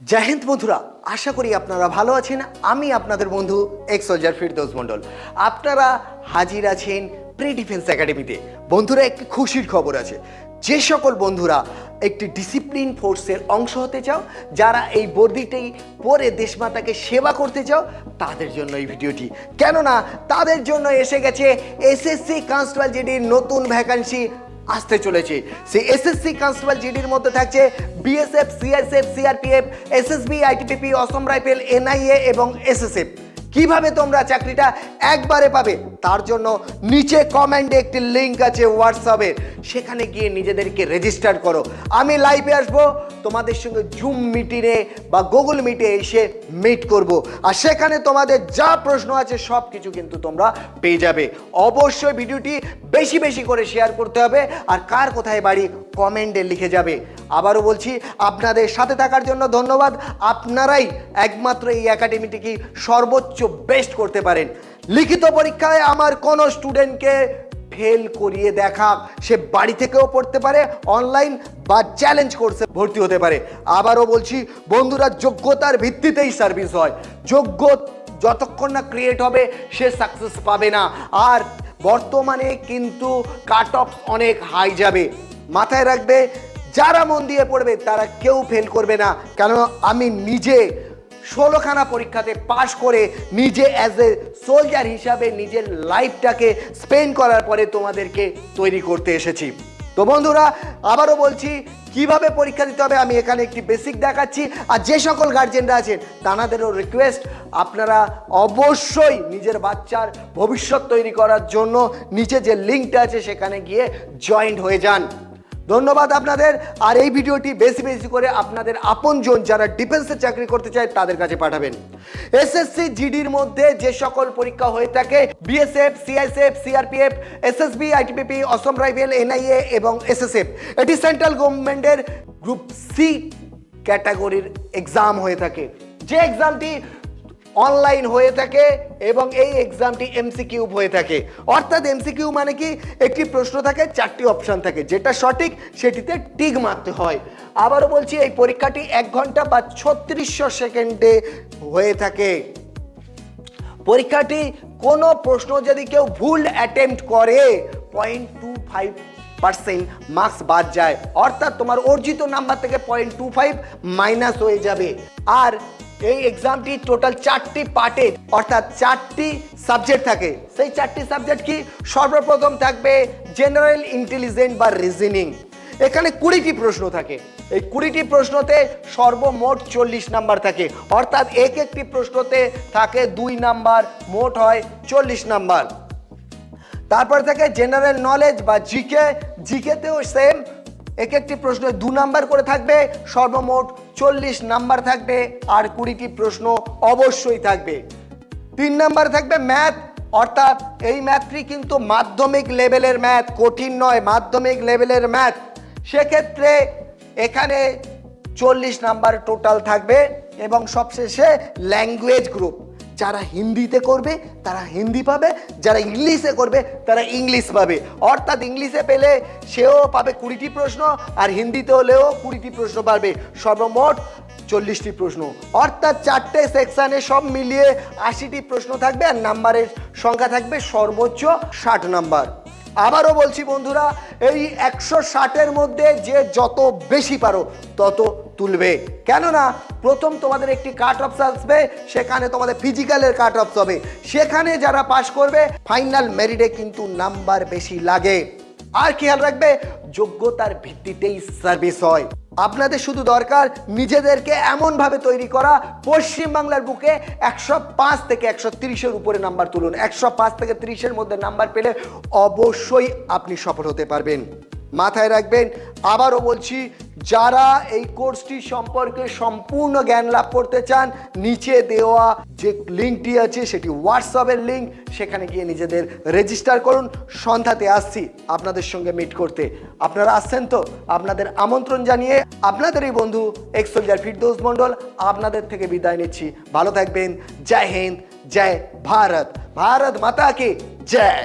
জয় বন্ধুরা, আশা করি আপনারা ভালো আছেন। আমি আপনাদের বন্ধু এক্স সোলজার ফিরদৌস মণ্ডল আপনারা হাজির আছেন প্রি ডিফেন্স একাডেমিতে বন্ধুরা, একটি খুশির খবর আছে। যে সকল বন্ধুরা একটি ডিসিপ্লিন ফোর্সের অংশ হতে চাও, যারা এই বর্দিটাই পরে দেশমাতাকে সেবা করতে চাও, তাদের জন্য এই ভিডিওটি। কেননা, তাদের জন্য এসে গেছে এসএসসি কনস্টেবল জিডির নতুন ভ্যাকান্সি আসতে চলেছে। সেই এসএসসি কনস্টেবল জিডির মধ্যে থাকছে BSF CISF CRPF SSB ITBP Assam rifle NIA এবং এসএসএফ কীভাবে তোমরা চাকরিটা একবারে পাবে? তার জন্য নিচে কমেন্টে একটি লিংক আছে হোয়াটসঅ্যাপের সেখানে গিয়ে নিজেদেরকে রেজিস্টার করো। আমি লাইভে আসব, তোমাদের সঙ্গে জুম মিটিংয়ে বা গুগল মিটে এসে মিট করব। আর সেখানে তোমাদের যা প্রশ্ন আছে সব কিছু কিন্তু তোমরা পেয়ে যাবে। অবশ্যই ভিডিওটি বেশি বেশি করে শেয়ার করতে হবে। আর কার কোথায় বাড়ি কমেন্টে লিখে যাবে। আবারও বলছি, আপনাদের সাথে থাকার জন্য ধন্যবাদ। আপনারাই একমাত্র এই একাডেমিটিকে সর্বোচ্চ বেস্ট করতে পারেন। লিখিত পরীক্ষায় আমার কোনো স্টুডেন্টকে ফেল করিয়ে দেখা, সে বাড়ি থেকেও পড়তে পারে অনলাইন বা চ্যালেঞ্জ কোর্সে ভর্তি হতে পারে। আবারও বলছি, বন্ধুরা, যোগ্যতার ভিত্তিতেই সার্ভিস হয়। যোগ্য যতক্ষণ না ক্রিয়েট হবে, সে সাকসেস পাবে না। আর বর্তমানে কিন্তু কাট অফ অনেক হাই যাবে। মাথায় রাখবে যারা মন দিয়ে পড়বে, তারা কেউ ফেল করবে না। কেন আমি নিজে ষোলোখানা পরীক্ষাতে পাশ করে নিজে অ্যাজ এ সোলজার হিসাবে নিজের লাইফটাকে স্পেন্ড করার পরে তোমাদেরকে তৈরি করতে এসেছি। তো বন্ধুরা, আবারও বলছি, কীভাবে পরীক্ষা দিতে হবে আমি এখানে একটি বেসিক দেখাচ্ছি। আর যে সকল গার্জেনরা আছেন, তানাদেরও রিকোয়েস্ট আপনারা অবশ্যই নিজের বাচ্চার ভবিষ্যৎ তৈরি করার জন্য নিচে যে লিঙ্কটা আছে, সেখানে গিয়ে জয়েন্ট হয়ে যান। ধন্যবাদ আপনাদের। আর এই ভিডিওটি বেশি বেশি করে আপনাদের আপনজন যারা ডিফেন্সে চাকরি করতে চায় তাদের কাছে পাঠাবেন। এসএসসি জিডির মধ্যে যে সকল পরীক্ষা হয়ে থাকে BSF CISF CRPF SSB ITBP Assam rifle NIA এবং এসএসএফ এটি সেন্ট্রাল গভর্নমেন্টের গ্রুপ সি ক্যাটাগরির এক্সাম হয়ে থাকে। যে এক্সামটি অনলাইন হয়ে থাকে এবং এই এক্সামটি এমসিকিউ হয়ে থাকে। অর্থাৎ এমসিকিউ মানে কি? একটি প্রশ্ন থাকে, চারটি অপশন থাকে। যেটা সঠিক, সেটিতে টিক মারতে হয়। আবারও বলছি, এই পরীক্ষাটি এক ঘণ্টা বা ছত্রিশশো সেকেন্ডে হয়ে থাকে। পরীক্ষাটি কোনো প্রশ্ন যদি কেউ ভুল অ্যাটেম্প্ট করে point two five percent marks বাদ যায়। অর্থাৎ তোমার অর্জিত নাম্বার থেকে পয়েন্ট টু ফাইভ মাইনাস হয়ে যাবে। আর এই এক্সামটি টোটাল চারটি পার্টে অর্থাৎ চারটি সাবজেক্ট থাকে। সেই চারটি সাবজেক্ট কি? সর্বপ্রথম থাকবে জেনারেল ইন্টেলিজেন্ট বা রিজনিং এখানে কুড়িটি প্রশ্ন থাকে। এই কুড়িটি প্রশ্নতে সর্বমোট চল্লিশ নাম্বার থাকে। অর্থাৎ এক একটি প্রশ্নতে থাকে দুই নাম্বার, মোট হয় চল্লিশ নাম্বার। তারপর থাকে জেনারেল নলেজ বা জিকে জিকেতেও সেম এক একটি প্রশ্ন দু নাম্বার করে থাকবে, সর্বমোট চল্লিশ নাম্বার থাকবে আর কুড়িটি প্রশ্ন অবশ্যই থাকবে। তিন নাম্বার থাকবে ম্যাথ, অর্থাৎ এই ম্যাথটি কিন্তু মাধ্যমিক লেভেলের ম্যাথ, কঠিন নয়, মাধ্যমিক লেভেলের ম্যাথ। সেক্ষেত্রে এখানে চল্লিশ নাম্বার টোটাল থাকবে এবং সবশেষে ল্যাঙ্গুয়েজ গ্রুপ। যারা হিন্দিতে করবে, তারা হিন্দি পাবে, যারা ইংলিশে করবে, তারা ইংলিশ পাবে। অর্থাৎ ইংলিশে পেলে সেও পাবে কুড়িটি প্রশ্ন আর হিন্দিতে হলেও কুড়িটি প্রশ্ন পাবে সর্বমোট চল্লিশটি প্রশ্ন। অর্থাৎ চারটে সেকশানে সব মিলিয়ে আশিটি প্রশ্ন থাকবে আর নাম্বারের সংখ্যা থাকবে সর্বোচ্চ ষাট নাম্বার। আবারও বলছি বন্ধুরা, এই একশো ষাটের মধ্যে যে যত বেশি পারো, তত তুলবে। কেননা, প্রথম তোমাদের একটি কাট অফ আসবে, সেখানে তোমাদের ফিজিক্যালের কাট অফ হবে। সেখানে যারা পাশ করবে ফাইনাল মেরিটে কিন্তু নাম্বার বেশি লাগে। আর খেয়াল রাখবে? যোগ্যতার ভিত্তিতেই সার্ভিস হয়। আপনাদের শুধু দরকার নিজেদেরকে এমনভাবে তৈরি করা, পশ্চিমবাংলার বুকে একশো পাঁচ থেকে একশো তিরিশের উপরে নাম্বার তুলুন। একশো পাঁচ থেকে তিরিশের মধ্যে নাম্বার পেলে অবশ্যই আপনি সফল হতে পারবেন। মাথায় রাখবেন, আবারও বলছি যারা এই কোর্সটি সম্পর্কে সম্পূর্ণ জ্ঞান লাভ করতে চান, নিচে দেওয়া যে লিঙ্কটি আছে, সেটি হোয়াটসঅ্যাপের লিঙ্ক, সেখানে গিয়ে নিজেদের রেজিস্টার করুন। সন্ধ্যাতে আসছি আপনাদের সঙ্গে মিট করতে। আপনারা আসছেন তো? আপনাদের আমন্ত্রণ জানিয়ে আপনাদের এই বন্ধু এক্স সোলজার ফিরদৌস মণ্ডল আপনাদের থেকে বিদায় নিচ্ছি। ভালো থাকবেন। জয় হিন্দ, জয় ভারত। ভারত মাতা কি জয়।